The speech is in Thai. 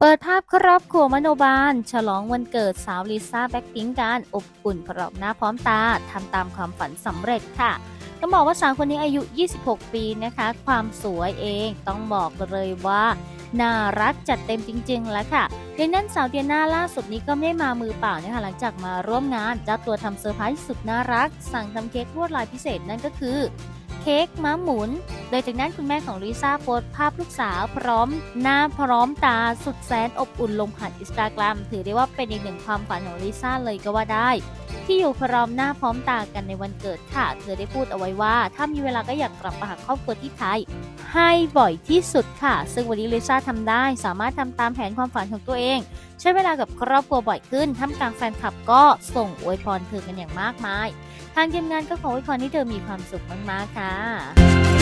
เปิดภาพครอบครัวมโนบาล ฉลองวันเกิดสาวลิซ่าแบ็คพิงการอบอุ่นพร้อมหน้าพร้อมตาทำตามความฝันสำเร็จค่ะต้องบอกว่าสาวคนนี้อายุ 26 ปีนะคะ ความสวยเองต้องบอกเลยว่า น่ารักจัดเต็มจริงๆ แล้วค่ะในนั้นสาวเดียน่าล่าสุดนี้ก็ไม่ได้มามือเปล่านะคะหลังจากมาร่วมงานเจ้าตัวทำเซอร์ไพรส์สุดน่ารัก สั่งทำเค้กลวดลายพิเศษนั่นก็คือ เค้กม้าหมุน โดยจากนั้นคุณแม่ของลิซ่าโพสต์ภาพลูกสาวพร้อมหน้าพร้อมตาสุดแสนอบอุ่นลงผ่านอินสตาแกรมถือได้ว่าเป็นอีกหนึ่งความฝันของลิซ่าเลยก็ว่าได้ ที่อยู่พร้อมหน้าพร้อมตากันในวันเกิดค่ะ เธอได้พูดเอาไว้ว่า ถ้ามีเวลาก็อยากกลับมาหาครอบครัวที่ไทยให้บ่อยที่สุดค่ะ ซึ่งวันนี้ลิซ่าทำได้สามารถทำตามแผนความฝันของตัวเอง ใช้เวลากับครอบครัวบ่อยขึ้นท่ามกลางแฟนคลับก็ส่งอวยพรเธอกันอย่างมากมาย ทางทีมงานก็ขออวยพรให้เธอมีความสุขมากๆค่ะ